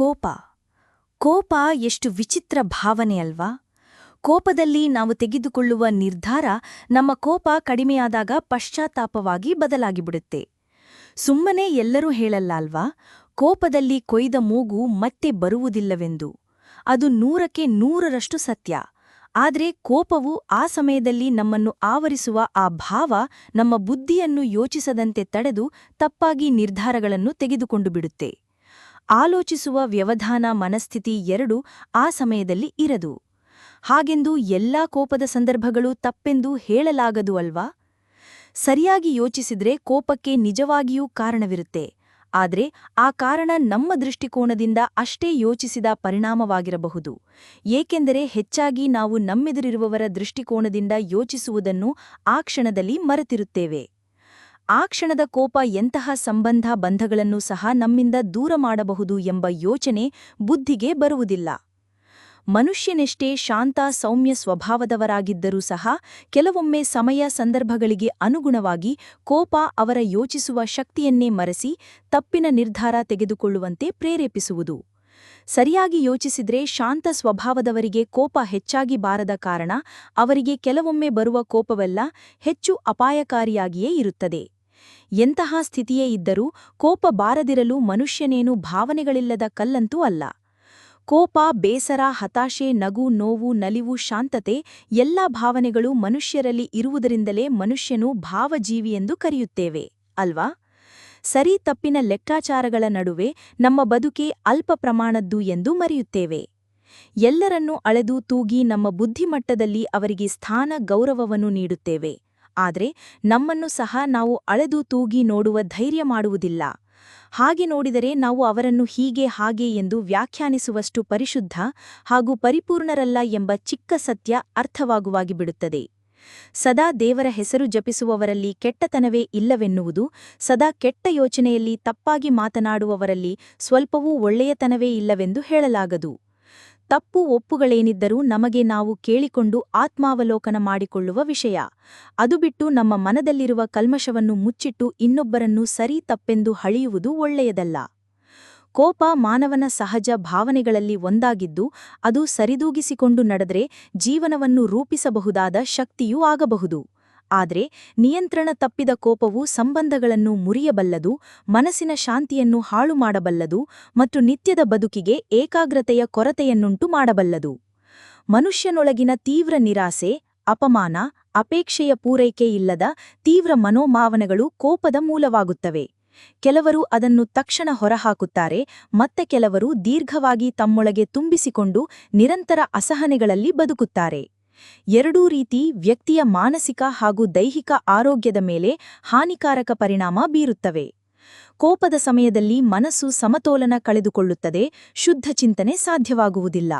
ಕೋಪ. ಕೋಪ ಎಷ್ಟು ವಿಚಿತ್ರ ಭಾವನೆ ಅಲ್ವಾ? ಕೋಪದಲ್ಲಿ ನಾವು ತೆಗೆದುಕೊಳ್ಳುವ ನಿರ್ಧಾರ ನಮ್ಮ ಕೋಪ ಕಡಿಮೆಯಾದಾಗ ಪಶ್ಚಾತ್ತಾಪವಾಗಿ ಬದಲಾಗಿಬಿಡುತ್ತೆ. ಸುಮ್ಮನೆ ಎಲ್ಲರೂ ಹೇಳಲ್ಲ ಅಲ್ವಾ? ಕೋಪದಲ್ಲಿ ಕೊಯ್ದ ಮೂಗು ಮತ್ತೆ ಬರುವುದಿಲ್ಲವೆಂದು. ಅದು ನೂರಕ್ಕೆ ನೂರರಷ್ಟು ಸತ್ಯ. ಆದರೆ ಕೋಪವು ಆ ಸಮಯದಲ್ಲಿ ನಮ್ಮನ್ನು ಆವರಿಸುವ ಆ ಭಾವ ನಮ್ಮ ಬುದ್ಧಿಯನ್ನು ಯೋಚಿಸದಂತೆ ತಡೆದು ತಪ್ಪಾಗಿ ನಿರ್ಧಾರಗಳನ್ನು ತೆಗೆದುಕೊಂಡು ಬಿಡುತ್ತೆ. ಆಲೋಚಿಸುವ ವ್ಯವಧಾನ ಮನಸ್ಥಿತಿ ಎರಡು ಆ ಸಮಯದಲ್ಲಿ ಇರದು. ಹಾಗೆಂದು ಎಲ್ಲಾ ಕೋಪದ ಸಂದರ್ಭಗಳು ತಪ್ಪೆಂದು ಹೇಳಲಾಗದು ಅಲ್ವಾ? ಸರಿಯಾಗಿ ಯೋಚಿಸಿದ್ರೆ ಕೋಪಕ್ಕೆ ನಿಜವಾಗಿಯೂ ಕಾರಣವಿರುತ್ತೆ. ಆದ್ರೆ ಆ ಕಾರಣ ನಮ್ಮ ದೃಷ್ಟಿಕೋನದಿಂದ ಅಷ್ಟೇ ಯೋಚಿಸಿದ ಪರಿಣಾಮವಾಗಿರಬಹುದು. ಏಕೆಂದರೆ ಹೆಚ್ಚಾಗಿ ನಾವು ನಮ್ಮೆದುರಿರುವವರ ದೃಷ್ಟಿಕೋನದಿಂದ ಯೋಚಿಸುವುದನ್ನು ಆ ಕ್ಷಣದಲ್ಲಿ ಮರೆತಿರುತ್ತೇವೆ. ಆ ಕ್ಷಣದ ಕೋಪ ಎಂತಹ ಸಂಬಂಧ ಬಂಧಗಳನ್ನು ಸಹ ನಮ್ಮಿಂದ ದೂರ ಮಾಡಬಹುದು ಎಂಬ ಯೋಚನೆ ಬುದ್ಧಿಗೆ ಬರುವುದಿಲ್ಲ. ಮನುಷ್ಯನೆಷ್ಟೇ ಶಾಂತ, ಸೌಮ್ಯ ಸ್ವಭಾವದವರಾಗಿದ್ದರೂ ಸಹ ಕೆಲವೊಮ್ಮೆ ಸಮಯ ಸಂದರ್ಭಗಳಿಗೆ ಅನುಗುಣವಾಗಿ ಕೋಪ ಅವರ ಯೋಚಿಸುವ ಶಕ್ತಿಯನ್ನೇ ಮರೆಸಿ ತಪ್ಪಿನ ನಿರ್ಧಾರ ತೆಗೆದುಕೊಳ್ಳುವಂತೆ ಪ್ರೇರೇಪಿಸುವುದು. ಸರಿಯಾಗಿ ಯೋಚಿಸಿದ್ರೆ ಶಾಂತ ಸ್ವಭಾವದವರಿಗೆ ಕೋಪ ಹೆಚ್ಚಾಗಿ ಬಾರದ ಕಾರಣ ಅವರಿಗೆ ಕೆಲವೊಮ್ಮೆ ಬರುವ ಕೋಪವೆಲ್ಲ ಹೆಚ್ಚು ಅಪಾಯಕಾರಿಯಾಗಿಯೇ ಇರುತ್ತದೆ. ಎಂತಹ ಸ್ಥಿತಿಯೇ ಇದ್ದರೂ ಕೋಪ ಬಾರದಿರಲು ಮನುಷ್ಯನೇನು ಭಾವನೆಗಳಿಲ್ಲದ ಕಲ್ಲಂತೂ ಅಲ್ಲ. ಕೋಪ, ಬೇಸರ, ಹತಾಶೆ, ನಗು, ನೋವು, ನಲಿವು, ಶಾಂತತೆ ಎಲ್ಲಾ ಭಾವನೆಗಳು ಮನುಷ್ಯರಲ್ಲಿ ಇರುವುದರಿಂದಲೇ ಮನುಷ್ಯನು ಭಾವಜೀವಿಯೆಂದು ಕರೆಯುತ್ತೇವೆ, ಅಲ್ವಾ? ಸರಿ ತಪ್ಪಿನ ಲೆಕ್ಕಾಚಾರಗಳ ನಡುವೆ ನಮ್ಮ ಬದುಕೆ ಅಲ್ಪ ಪ್ರಮಾಣದ್ದು ಎಂದು ಮರೆಯುತ್ತೇವೆ. ಎಲ್ಲರನ್ನೂ ಅಳೆದು ತೂಗಿ ನಮ್ಮ ಬುದ್ಧಿಮಟ್ಟದಲ್ಲಿ ಅವರಿಗೆ ಸ್ಥಾನ, ಗೌರವವನ್ನು ನೀಡುತ್ತೇವೆ. ಆದರೆ ನಮ್ಮನ್ನು ಸಹ ನಾವು ಅಳೆದು ತೂಗಿ ನೋಡುವ ಧೈರ್ಯ ಮಾಡುವುದಿಲ್ಲ. ಹಾಗೆ ನೋಡಿದರೆ ನಾವು ಅವರನ್ನು ಹೀಗೆ ಹಾಗೆ ಎಂದು ವ್ಯಾಖ್ಯಾನಿಸುವಷ್ಟು ಪರಿಶುದ್ಧ ಹಾಗೂ ಪರಿಪೂರ್ಣರಲ್ಲ ಎಂಬ ಚಿಕ್ಕ ಸತ್ಯ ಅರ್ಥವಾಗುವಾಗಿ ಬಿಡುತ್ತದೆ. ಸದಾ ದೇವರ ಹೆಸರು ಜಪಿಸುವವರಲ್ಲಿ ಕೆಟ್ಟತನವೇ ಇಲ್ಲವೆನ್ನುವುದು, ಸದಾ ಕೆಟ್ಟ ಯೋಚನೆಯಲ್ಲಿ ತಪ್ಪಾಗಿ ಮಾತನಾಡುವವರಲ್ಲಿ ಸ್ವಲ್ಪವೂ ಒಳ್ಳೆಯತನವೇ ಇಲ್ಲವೆಂದು ಹೇಳಲಾಗದು. ತಪ್ಪು ಒಪ್ಪುಗಳೇನಿದ್ದರೂ ನಮಗೆ ನಾವು ಕೇಳಿಕೊಂಡು ಆತ್ಮಾವಲೋಕನ ಮಾಡಿಕೊಳ್ಳುವ ವಿಷಯ. ಅದು ಬಿಟ್ಟು ನಮ್ಮ ಮನದಲ್ಲಿರುವ ಕಲ್ಮಶವನ್ನು ಮುಚ್ಚಿಟ್ಟು ಇನ್ನೊಬ್ಬರನ್ನು ಸರಿ ತಪ್ಪೆಂದು ಹಳಿಯುವುದು ಒಳ್ಳೆಯದಲ್ಲ. ಕೋಪ ಮಾನವನ ಸಹಜ ಭಾವನೆಗಳಲ್ಲಿ ಒಂದಾಗಿದ್ದು, ಅದು ಸರಿದೂಗಿಸಿಕೊಂಡು ನಡೆದರೆ ಜೀವನವನ್ನು ರೂಪಿಸಬಹುದಾದ ಶಕ್ತಿಯೂ ಆಗಬಹುದು. ಆದರೆ ನಿಯಂತ್ರಣ ತಪ್ಪಿದ ಕೋಪವು ಸಂಬಂಧಗಳನ್ನು ಮುರಿಯಬಲ್ಲದು, ಮನಸ್ಸಿನ ಶಾಂತಿಯನ್ನು ಹಾಳು ಮಾಡಬಲ್ಲದು ಮತ್ತು ನಿತ್ಯದ ಬದುಕಿಗೆ ಏಕಾಗ್ರತೆಯ ಕೊರತೆಯನ್ನುಂಟು ಮಾಡಬಲ್ಲದು. ಮನುಷ್ಯನೊಳಗಿನ ತೀವ್ರ ನಿರಾಸೆ, ಅಪಮಾನ, ಅಪೇಕ್ಷೆಯ ಪೂರೈಕೆಯಿಲ್ಲದ ತೀವ್ರ ಮನೋಭಾವನೆಗಳು ಕೋಪದ ಮೂಲವಾಗುತ್ತವೆ. ಕೆಲವರು ಅದನ್ನು ತಕ್ಷಣ ಹೊರಹಾಕುತ್ತಾರೆ, ಮತ್ತೆ ಕೆಲವರು ದೀರ್ಘವಾಗಿ ತಮ್ಮೊಳಗೆ ತುಂಬಿಸಿಕೊಂಡು ನಿರಂತರ ಅಸಹನೆಗಳಲ್ಲಿ ಬದುಕುತ್ತಾರೆ. ಎರಡೂ ರೀತಿ ವ್ಯಕ್ತಿಯ ಮಾನಸಿಕ ಹಾಗೂ ದೈಹಿಕ ಆರೋಗ್ಯದ ಮೇಲೆ ಹಾನಿಕಾರಕ ಪರಿಣಾಮ ಬೀರುತ್ತವೆ. ಕೋಪದ ಸಮಯದಲ್ಲಿ ಮನಸ್ಸು ಸಮತೋಲನ ಕಳೆದುಕೊಳ್ಳುತ್ತದೆ, ಶುದ್ಧ ಚಿಂತನೆ ಸಾಧ್ಯವಾಗುವುದಿಲ್ಲ.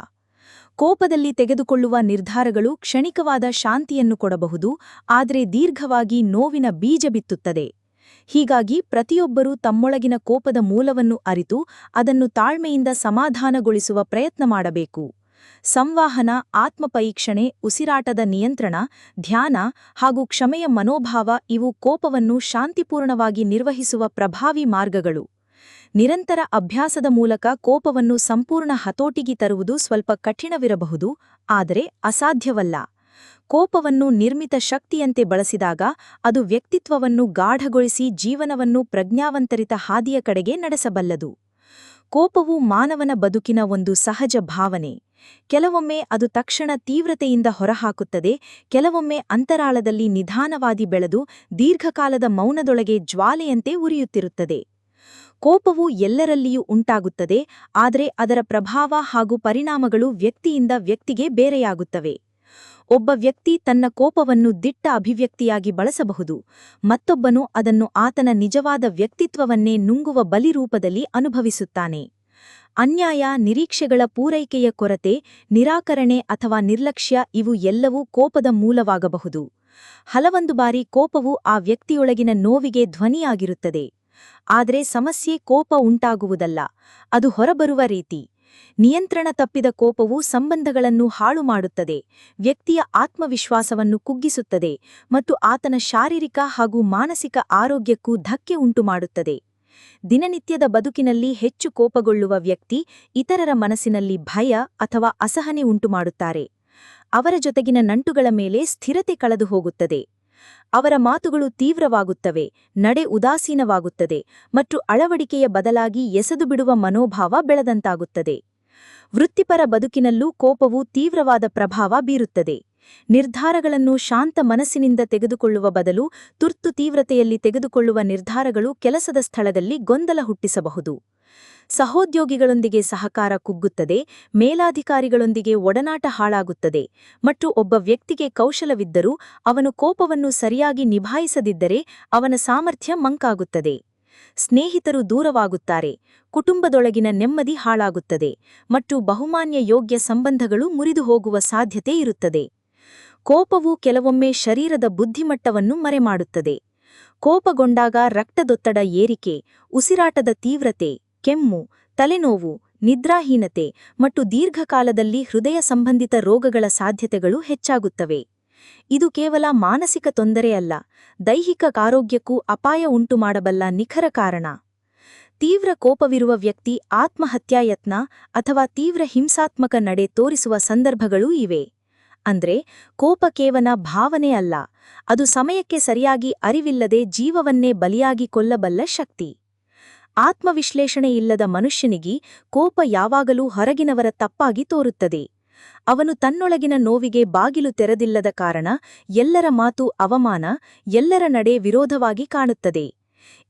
ಕೋಪದಲ್ಲಿ ತೆಗೆದುಕೊಳ್ಳುವ ನಿರ್ಧಾರಗಳು ಕ್ಷಣಿಕವಾದ ಶಾಂತಿಯನ್ನು ಕೊಡಬಹುದು, ಆದರೆ ದೀರ್ಘವಾಗಿ ನೋವಿನ ಬೀಜ ಬಿತ್ತುತ್ತದೆ. ಹೀಗಾಗಿ ಪ್ರತಿಯೊಬ್ಬರೂ ತಮ್ಮೊಳಗಿನ ಕೋಪದ ಮೂಲವನ್ನು ಅರಿತು, ಅದನ್ನು ತಾಳ್ಮೆಯಿಂದ ಸಮಾಧಾನಗೊಳಿಸುವ ಪ್ರಯತ್ನ ಮಾಡಬೇಕು. ಸಂವಾಹನ, ಆತ್ಮಪರೀಕ್ಷಣೆ, ಉಸಿರಾಟದ ನಿಯಂತ್ರಣ, ಧ್ಯಾನ ಹಾಗೂ ಕ್ಷಮೆಯ ಮನೋಭಾವ ಇವು ಕೋಪವನ್ನು ಶಾಂತಿಪೂರ್ಣವಾಗಿ ನಿರ್ವಹಿಸುವ ಪ್ರಭಾವಿ ಮಾರ್ಗಗಳು. ನಿರಂತರ ಅಭ್ಯಾಸದ ಮೂಲಕ ಕೋಪವನ್ನು ಸಂಪೂರ್ಣ ಹತೋಟಿಗೆ ತರುವುದು ಸ್ವಲ್ಪ ಕಠಿಣವಿರಬಹುದು, ಆದರೆ ಅಸಾಧ್ಯವಲ್ಲ. ಕೋಪವನ್ನು ನಿರ್ಮಿತ ಶಕ್ತಿಯಂತೆ ಬಳಸಿದಾಗ ಅದು ವ್ಯಕ್ತಿತ್ವವನ್ನು ಗಾಢಗೊಳಿಸಿ ಜೀವನವನ್ನು ಪ್ರಜ್ಞಾವಂತರಿತ ಹಾದಿಯ ಕಡೆಗೆ ನಡೆಸಬಲ್ಲದು. ಕೋಪವು ಮಾನವನ ಬದುಕಿನ ಒಂದು ಸಹಜ ಭಾವನೆ. ಕೆಲವೊಮ್ಮೆ ಅದು ತಕ್ಷಣ ತೀವ್ರತೆಯಿಂದ ಹೊರಹಾಕುತ್ತದೆ, ಕೆಲವೊಮ್ಮೆ ಅಂತರಾಳದಲ್ಲಿ ನಿಧಾನವಾದಿ ಬೆಳೆದು ದೀರ್ಘಕಾಲದ ಮೌನದೊಳಗೆ ಜ್ವಾಲೆಯಂತೆ ಉರಿಯುತ್ತಿರುತ್ತದೆ. ಕೋಪವು ಎಲ್ಲರಲ್ಲಿಯೂ ಉಂಟಾಗುತ್ತದೆ, ಆದರೆ ಅದರ ಪ್ರಭಾವ ಹಾಗೂ ಪರಿಣಾಮಗಳು ವ್ಯಕ್ತಿಯಿಂದ ವ್ಯಕ್ತಿಗೆ ಬೇರೆಯಾಗುತ್ತವೆ. ಒಬ್ಬ ವ್ಯಕ್ತಿ ತನ್ನ ಕೋಪವನ್ನು ದಿಟ್ಟ ಅಭಿವ್ಯಕ್ತಿಯಾಗಿ ಬಳಸಬಹುದು, ಮತ್ತೊಬ್ಬನು ಅದನ್ನು ಆತನ ನಿಜವಾದ ವ್ಯಕ್ತಿತ್ವವನ್ನೇ ನುಂಗುವ ಬಲಿರೂಪದಲ್ಲಿ ಅನುಭವಿಸುತ್ತಾನೆ. ಅನ್ಯಾಯ, ನಿರೀಕ್ಷೆಗಳ ಪೂರೈಕೆಯ ಕೊರತೆ, ನಿರಾಕರಣೆ ಅಥವಾ ನಿರ್ಲಕ್ಷ್ಯ ಇವು ಎಲ್ಲವೂ ಕೋಪದ ಮೂಲವಾಗಬಹುದು. ಹಲವೊಂದು ಬಾರಿ ಕೋಪವು ಆ ವ್ಯಕ್ತಿಯೊಳಗಿನ ನೋವಿಗೆ ಧ್ವನಿಯಾಗಿರುತ್ತದೆ. ಆದರೆ ಸಮಸ್ಯೆ ಕೋಪ ಉಂಟಾಗುವುದಲ್ಲ. ಅದು ಹೊರಬರುವ ರೀತಿ. ನಿಯಂತ್ರಣ ತಪ್ಪಿದ ಕೋಪವು ಸಂಬಂಧಗಳನ್ನು ಹಾಳು ಮಾಡುತ್ತದೆ. ವ್ಯಕ್ತಿಯ ಆತ್ಮವಿಶ್ವಾಸವನ್ನು ಕುಗ್ಗಿಸುತ್ತದೆ ಮತ್ತು ಆತನ ಶಾರೀರಿಕ ಹಾಗೂ ಮಾನಸಿಕ ಆರೋಗ್ಯಕ್ಕೂ ಧಕ್ಕೆ ಉಂಟುಮಾಡುತ್ತದೆ. ದಿನನಿತ್ಯದ ಬದುಕಿನಲ್ಲಿ ಹೆಚ್ಚು ಕೋಪಗೊಳ್ಳುವ ವ್ಯಕ್ತಿ ಇತರರ ಮನಸ್ಸಿನಲ್ಲಿ ಭಯ ಅಥವಾ ಅಸಹನೆ ಉಂಟುಮಾಡುತ್ತಾರೆ. ಅವರ ಜೊತೆಗಿನ ನಂಟುಗಳ ಮೇಲೆ ಸ್ಥಿರತೆ ಕಳೆದು ಹೋಗುತ್ತದೆ. ಅವರ ಮಾತುಗಳು ತೀವ್ರವಾಗುತ್ತವೆ, ನಡೆ ಉದಾಸೀನವಾಗುತ್ತದೆ ಮತ್ತು ಅಳವಡಿಕೆಯ ಬದಲಾಗಿ ಎಸೆದು ಬಿಡುವ ಮನೋಭಾವ ಬೆಳೆದಂತಾಗುತ್ತದೆ. ವೃತ್ತಿಪರ ಬದುಕಿನಲ್ಲೂ ಕೋಪವು ತೀವ್ರವಾದ ಪ್ರಭಾವ ಬೀರುತ್ತದೆ. ನಿರ್ಧಾರಗಳನ್ನು ಶಾಂತ ಮನಸ್ಸಿನಿಂದ ತೆಗೆದುಕೊಳ್ಳುವ ಬದಲು ತುರ್ತು ತೀವ್ರತೆಯಲ್ಲಿ ತೆಗೆದುಕೊಳ್ಳುವ ನಿರ್ಧಾರಗಳು ಕೆಲಸದ ಸ್ಥಳದಲ್ಲಿ ಗೊಂದಲ ಹುಟ್ಟಿಸಬಹುದು. ಸಹೋದ್ಯೋಗಿಗಳೊಂದಿಗೆ ಸಹಕಾರ ಕುಗ್ಗುತ್ತದೆ, ಮೇಲಾಧಿಕಾರಿಗಳೊಂದಿಗೆ ಒಡನಾಟ ಹಾಳಾಗುತ್ತದೆ, ಮತ್ತು ಒಬ್ಬ ವ್ಯಕ್ತಿಗೆ ಕೌಶಲವಿದ್ದರೂ ಅವನು ಕೋಪವನ್ನು ಸರಿಯಾಗಿ ನಿಭಾಯಿಸದಿದ್ದರೆ ಅವನ ಸಾಮರ್ಥ್ಯ ಮಂಕಾಗುತ್ತದೆ. ಸ್ನೇಹಿತರು ದೂರವಾಗುತ್ತಾರೆ, ಕುಟುಂಬದೊಳಗಿನ ನೆಮ್ಮದಿ ಹಾಳಾಗುತ್ತದೆ, ಮತ್ತು ಬಹುಮಾನ್ಯ ಯೋಗ್ಯ ಸಂಬಂಧಗಳು ಮುರಿದು ಹೋಗುವ ಸಾಧ್ಯತೆ ಇರುತ್ತದೆ. ಕೋಪವು ಕೆಲವೊಮ್ಮೆ ಶರೀರದ ಬುದ್ಧಿಮಟ್ಟವನ್ನು ಮರೆಮಾಡುತ್ತದೆ. ಕೋಪಗೊಂಡಾಗ ರಕ್ತದೊತ್ತಡ ಏರಿಕೆ, ಉಸಿರಾಟದ ತೀವ್ರತೆ, ಕೆಮ್ಮು, ತಲೆನೋವು, ನಿದ್ರಾಹೀನತೆ ಮತ್ತು ದೀರ್ಘಕಾಲದಲ್ಲಿ ಹೃದಯ ಸಂಬಂಧಿತ ರೋಗಗಳ ಸಾಧ್ಯತೆಗಳು ಹೆಚ್ಚಾಗುತ್ತವೆ. ಇದು ಕೇವಲ ಮಾನಸಿಕ ತೊಂದರೆಯಲ್ಲ ದೈಹಿಕ ಆರೋಗ್ಯಕ್ಕೂ ಅಪಾಯ ಉಂಟುಮಾಡಬಲ್ಲ ನಿಖರ ಕಾರಣ. ತೀವ್ರ ಕೋಪವಿರುವ ವ್ಯಕ್ತಿ ಆತ್ಮಹತ್ಯಾಯತ್ನ ಅಥವಾ ತೀವ್ರ ಹಿಂಸಾತ್ಮಕ ನಡೆ ತೋರಿಸುವ ಸಂದರ್ಭಗಳೂ ಇವೆ. ಅಂದ್ರೆ ಕೋಪ ಕೇವಲ ಭಾವನೆ ಅಲ್ಲ, ಅದು ಸಮಯಕ್ಕೆ ಸರಿಯಾಗಿ ಅರಿವಿಲ್ಲದೆ ಜೀವವನ್ನೇ ಬಲಿಯಾಗಿ ಕೊಲ್ಲಬಲ್ಲ ಶಕ್ತಿ. ಆತ್ಮವಿಶ್ಲೇಷಣೆ ಇಲ್ಲದ ಮನುಷ್ಯನಿಗೆ ಕೋಪ ಯಾವಾಗಲೂ ಹೊರಗಿನವರ ತಪ್ಪಾಗಿ ತೋರುತ್ತದೆ. ಅವನು ತನ್ನೊಳಗಿನ ನೋವಿಗೆ ಬಾಗಿಲು ತೆರೆದಿಲ್ಲದ ಕಾರಣ ಎಲ್ಲರ ಮಾತು ಅವಮಾನ, ಎಲ್ಲರ ನಡೆ ವಿರೋಧವಾಗಿ ಕಾಣುತ್ತದೆ.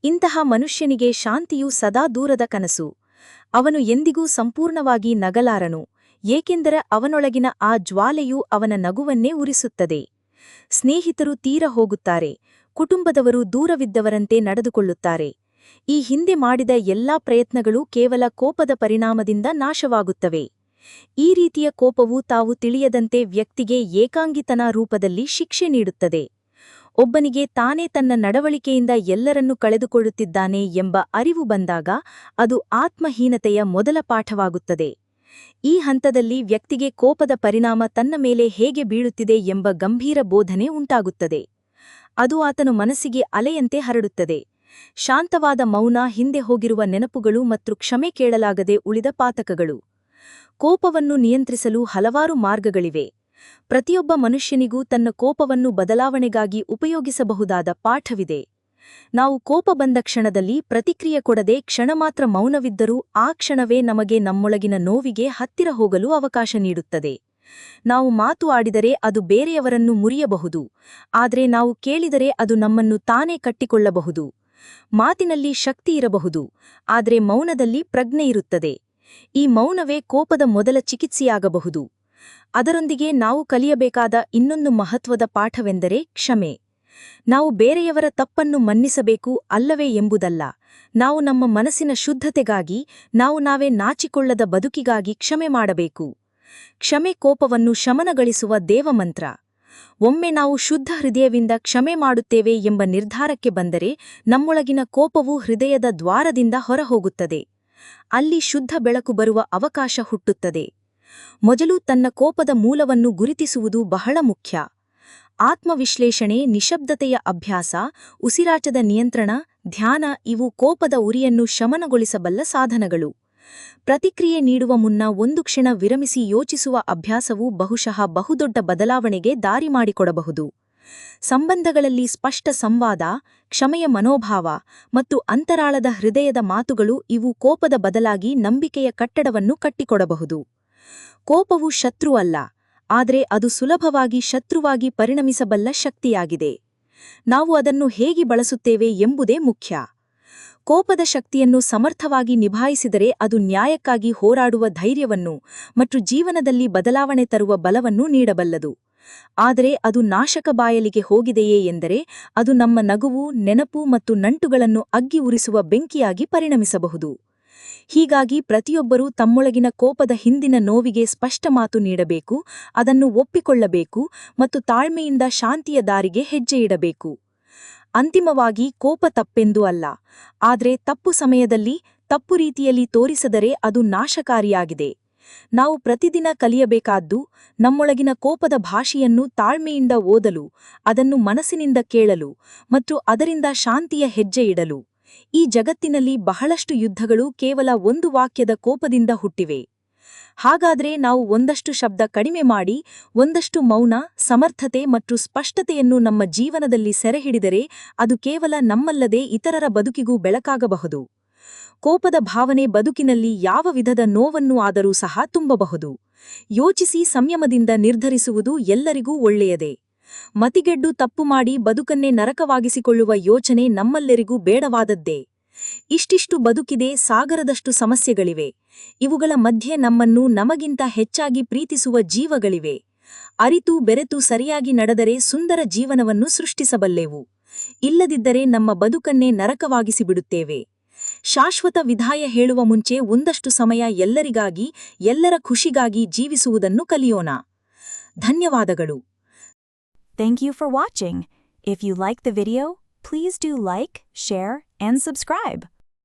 ಇಂತಹ ಮನುಷ್ಯನಿಗೆ ಶಾಂತಿಯು ಸದಾ ದೂರದ ಕನಸು. ಅವನು ಎಂದಿಗೂ ಸಂಪೂರ್ಣವಾಗಿ ನಗಲಾರನು. ಏಕೆಂದರೆ ಅವನೊಳಗಿನ ಆ ಜ್ವಾಲೆಯು ಅವನ ನಗುವನ್ನೇ ಉರಿಸುತ್ತದೆ. ಸ್ನೇಹಿತರು ತೀರ ಹೋಗುತ್ತಾರೆ. ಕುಟುಂಬದವರು ದೂರವಿದ್ದವರಂತೆ ನಡೆದುಕೊಳ್ಳುತ್ತಾರೆ. ಈ ಹಿಂದೆ ಮಾಡಿದ ಎಲ್ಲಾ ಪ್ರಯತ್ನಗಳು ಕೇವಲ ಕೋಪದ ಪರಿಣಾಮದಿಂದ ನಾಶವಾಗುತ್ತವೆ. ಈ ರೀತಿಯ ಕೋಪವು ತಾವು ತಿಳಿಯದಂತೆ ವ್ಯಕ್ತಿಗೆ ಏಕಾಂಗಿತನ ರೂಪದಲ್ಲಿ ಶಿಕ್ಷೆ ನೀಡುತ್ತದೆ. ಒಬ್ಬನಿಗೆ ತಾನೇ ತನ್ನ ನಡವಳಿಕೆಯಿಂದ ಎಲ್ಲರನ್ನೂ ಕಳೆದುಕೊಳ್ಳುತ್ತಿದ್ದಾನೆ ಎಂಬ ಅರಿವು ಬಂದಾಗ ಅದು ಆತ್ಮಹೀನತೆಯ ಮೊದಲ ಪಾಠವಾಗುತ್ತದೆ. ಈ ಹಂತದಲ್ಲಿ ವ್ಯಕ್ತಿಗೆ ಕೋಪದ ಪರಿಣಾಮ ತನ್ನ ಮೇಲೆ ಹೇಗೆ ಬೀಳುತ್ತಿದೆ ಎಂಬ ಗಂಭೀರ ಬೋಧನೆ ಉಂಟಾಗುತ್ತದೆ. ಅದು ಆತನು ಮನಸ್ಸಿಗೆ ಅಲೆಯಂತೆ ಹರಡುತ್ತದೆ. ಶಾಂತವಾದ ಮೌನ, ಹಿಂದೆ ಹೋಗಿರುವ ನೆನಪುಗಳು ಮತ್ತು ಕ್ಷಮೆ ಕೇಳಲಾಗದೆ ಉಳಿದ ಪಾತಕಗಳು. ಕೋಪವನ್ನು ನಿಯಂತ್ರಿಸಲು ಹಲವಾರು ಮಾರ್ಗಗಳಿವೆ. ಪ್ರತಿಯೊಬ್ಬ ಮನುಷ್ಯನಿಗೂ ತನ್ನ ಕೋಪವನ್ನು ಬದಲಾವಣೆಗಾಗಿ ಉಪಯೋಗಿಸಬಹುದಾದ ಪಾಠವಿದೆ. ನಾವು ಕೋಪ ಬಂದ ಕ್ಷಣದಲ್ಲಿ ಪ್ರತಿಕ್ರಿಯೆ ಕೊಡದೆ ಕ್ಷಣ ಮಾತ್ರ ಮೌನವಿದ್ದರೂ ಆ ಕ್ಷಣವೇ ನಮಗೆ ನಮ್ಮೊಳಗಿನ ನೋವಿಗೆ ಹತ್ತಿರ ಹೋಗಲು ಅವಕಾಶ ನೀಡುತ್ತದೆ. ನಾವು ಮಾತು ಆಡಿದರೆ ಅದು ಬೇರೆಯವರನ್ನು ಮುರಿಯಬಹುದು. ಆದರೆ ನಾವು ಕೇಳಿದರೆ ಅದು ನಮ್ಮನ್ನು ತಾನೇ ಕಟ್ಟಿಕೊಳ್ಳಬಹುದು. ಮಾತಿನಲ್ಲಿ ಶಕ್ತಿ ಇರಬಹುದು. ಆದರೆ ಮೌನದಲ್ಲಿ ಪ್ರಜ್ಞೆ ಇರುತ್ತದೆ. ಈ ಮೌನವೇ ಕೋಪದ ಮೊದಲ ಚಿಕಿತ್ಸೆಯಾಗಬಹುದು. ಅದರೊಂದಿಗೆ ನಾವು ಕಲಿಯಬೇಕಾದ ಇನ್ನೊಂದು ಮಹತ್ವದ ಪಾಠವೆಂದರೆ ಕ್ಷಮೆ. ನಾವು ಬೇರೆಯವರ ತಪ್ಪನ್ನು ಮನ್ನಿಸಬೇಕು ಅಲ್ಲವೇ ಎಂಬುದಲ್ಲ. ನಾವು ನಮ್ಮ ಮನಸ್ಸಿನ ಶುದ್ಧತೆಗಾಗಿ, ನಾವು ನಾವೇ ನಾಚಿಕೊಳ್ಳದ ಬದುಕಿಗಾಗಿ ಕ್ಷಮೆ ಮಾಡಬೇಕು. ಕ್ಷಮೆ ಕೋಪವನ್ನು ಶಮನಗಳಿಸುವ ದೇವಮಂತ್ರ. ಒಮ್ಮೆ ನಾವು ಶುದ್ಧ ಹೃದಯವಿಂದ ಕ್ಷಮೆ ಮಾಡುತ್ತೇವೆ ಎಂಬ ನಿರ್ಧಾರಕ್ಕೆ ಬಂದರೆ ನಮ್ಮೊಳಗಿನ ಕೋಪವು ಹೃದಯದ ದ್ವಾರದಿಂದ ಹೊರಹೋಗುತ್ತದೆ. ಅಲ್ಲಿ ಶುದ್ಧ ಬೆಳಕು ಬರುವ ಅವಕಾಶ ಹುಟ್ಟುತ್ತದೆ. ಮೊದಲು ತನ್ನ ಕೋಪದ ಮೂಲವನ್ನು ಗುರುತಿಸುವುದು ಬಹಳ ಮುಖ್ಯ. ಆತ್ಮವಿಶ್ಲೇಷಣೆ, ನಿಶಬ್ದತೆಯ ಅಭ್ಯಾಸ, ಉಸಿರಾಟದ ನಿಯಂತ್ರಣ, ಧ್ಯಾನ ಇವು ಕೋಪದ ಉರಿಯನ್ನು ಶಮನಗೊಳಿಸಬಲ್ಲ ಸಾಧನಗಳು. ಪ್ರತಿಕ್ರಿಯೆ ನೀಡುವ ಮುನ್ನ ಒಂದು ಕ್ಷಣ ವಿರಮಿಸಿ ಯೋಚಿಸುವ ಅಭ್ಯಾಸವು ಬಹುಶಃ ಬಹುದೊಡ್ಡ ಬದಲಾವಣೆಗೆ ದಾರಿ ಮಾಡಿಕೊಡಬಹುದು. ಸಂಬಂಧಗಳಲ್ಲಿ ಸ್ಪಷ್ಟ ಸಂವಾದ, ಕ್ಷಮೆಯ ಮನೋಭಾವ ಮತ್ತು ಅಂತರಾಳದ ಹೃದಯದ ಮಾತುಗಳು ಇವು ಕೋಪದ ಬದಲಾಗಿ ನಂಬಿಕೆಯ ಕಟ್ಟಡವನ್ನು ಕಟ್ಟಿಕೊಡಬಹುದು. ಕೋಪವು ಶತ್ರು ಅಲ್ಲ. ಆದರೆ ಅದು ಸುಲಭವಾಗಿ ಶತ್ರುವಾಗಿ ಪರಿಣಮಿಸಬಲ್ಲ ಶಕ್ತಿಯಾಗಿದೆ. ನಾವು ಅದನ್ನು ಹೇಗೆ ಬಳಸುತ್ತೇವೆ ಎಂಬುದೇ ಮುಖ್ಯ. ಕೋಪದ ಶಕ್ತಿಯನ್ನು ಸಮರ್ಥವಾಗಿ ನಿಭಾಯಿಸಿದರೆ ಅದು ನ್ಯಾಯಕ್ಕಾಗಿ ಹೋರಾಡುವ ಧೈರ್ಯವನ್ನು ಮತ್ತು ಜೀವನದಲ್ಲಿ ಬದಲಾವಣೆ ತರುವ ಬಲವನ್ನು ನೀಡಬಲ್ಲದು. ಆದರೆ ಅದು ನಾಶಕ ಬಾಯಲಿಗೆ ಹೋಗಿದೆಯೇ ಎಂದರೆ ಅದು ನಮ್ಮ ನಗುವು, ನೆನಪು ಮತ್ತು ನಂಟುಗಳನ್ನು ಅಗ್ಗಿ ಉರಿಸುವ ಬೆಂಕಿಯಾಗಿ ಪರಿಣಮಿಸಬಹುದು. ಹೀಗಾಗಿ ಪ್ರತಿಯೊಬ್ಬರೂ ತಮ್ಮೊಳಗಿನ ಕೋಪದ ಹಿಂದಿನ ನೋವಿಗೆ ಸ್ಪಷ್ಟ ಮಾತು ನೀಡಬೇಕು, ಅದನ್ನು ಒಪ್ಪಿಕೊಳ್ಳಬೇಕು ಮತ್ತು ತಾಳ್ಮೆಯಿಂದ ಶಾಂತಿಯ ದಾರಿಗೆ ಹೆಜ್ಜೆಯಿಡಬೇಕು ಅಂತಿಮವಾಗಿ ಕೋಪ ತಪ್ಪೆಂದೂ ಅಲ್ಲ, ಆದರೆ ತಪ್ಪು ಸಮಯದಲ್ಲಿ ತಪ್ಪು ರೀತಿಯಲ್ಲಿ ತೋರಿಸದರೆ ಅದು ನಾಶಕಾರಿಯಾಗಿದೆ. ನಾವು ಪ್ರತಿದಿನ ಕಲಿಯಬೇಕಾದ್ದು ನಮ್ಮೊಳಗಿನ ಕೋಪದ ಭಾಷೆಯನ್ನು ತಾಳ್ಮೆಯಿಂದ ಓದಲು, ಅದನ್ನು ಮನಸ್ಸಿನಿಂದ ಕೇಳಲು ಮತ್ತು ಅದರಿಂದ ಶಾಂತಿಯ ಹೆಜ್ಜೆ ಇಡಲು. ಈ ಜಗತ್ತಿನಲ್ಲಿ ಬಹಳಷ್ಟು ಯುದ್ಧಗಳು ಕೇವಲ ಒಂದು ವಾಕ್ಯದ ಕೋಪದಿಂದ ಹುಟ್ಟಿವೆ. ಹಾಗಾದ್ರೆ ನಾವು ಒಂದಷ್ಟು ಶಬ್ದ ಕಡಿಮೆ ಮಾಡಿ, ಒಂದಷ್ಟು ಮೌನ, ಸಮರ್ಥತೆ ಮತ್ತು ಸ್ಪಷ್ಟತೆಯನ್ನು ನಮ್ಮ ಜೀವನದಲ್ಲಿ ಸೆರೆಹಿಡಿದರೆ ಅದು ಕೇವಲ ನಮ್ಮಲ್ಲದೆ ಇತರರ ಬದುಕಿಗೂ ಬೆಳಕಾಗಬಹುದು. ಕೋಪದ ಭಾವನೆ ಬದುಕಿನಲ್ಲಿ ಯಾವ ವಿಧದ ನೋವನ್ನು ಆದರೂ ಸಹ ತುಂಬಬಹುದು. ಯೋಚಿಸಿ ಸಂಯಮದಿಂದ ನಿರ್ಧರಿಸುವುದು ಎಲ್ಲರಿಗೂ ಒಳ್ಳೆಯದೇ. ಮತಿಗೆಡ್ಡು ತಪ್ಪು ಮಾಡಿ ಬದುಕನ್ನೇ ನರಕವಾಗಿಸಿಕೊಳ್ಳುವ ಯೋಚನೆ ನಮ್ಮೆಲ್ಲರಿಗೂ ಬೇಡವಾದದ್ದೇ. ಇಷ್ಟಿಷ್ಟು ಬದುಕಿದೆ ಸಾಗರದಷ್ಟು ಸಮಸ್ಯೆಗಳಿವೆ. ಇವುಗಳ ಮಧ್ಯೆ ನಮ್ಮನ್ನು ನಮಗಿಂತ ಹೆಚ್ಚಾಗಿ ಪ್ರೀತಿಸುವ ಜೀವಗಳಿವೆ. ಅರಿತು ಬೆರೆತು ಸರಿಯಾಗಿ ನಡೆದರೆ ಸುಂದರ ಜೀವನವನ್ನು ಸೃಷ್ಟಿಸಬಲ್ಲೆವು. ಇಲ್ಲದಿದ್ದರೆ ನಮ್ಮ ಬದುಕನ್ನೇ ನರಕವಾಗಿಸಿಬಿಡುತ್ತೇವೆ. ಶಾಶ್ವತ ವಿಧಾಯ ಹೇಳುವ ಮುಂಚೆ ಒಂದಷ್ಟು ಸಮಯ ಎಲ್ಲರಿಗಾಗಿ, ಎಲ್ಲರ ಖುಷಿಗಾಗಿ ಜೀವಿಸುವುದನ್ನು ಕಲಿಯೋಣ. ಧನ್ಯವಾದಗಳು. Thank you for watching. If you like the video, please do like, share, and subscribe.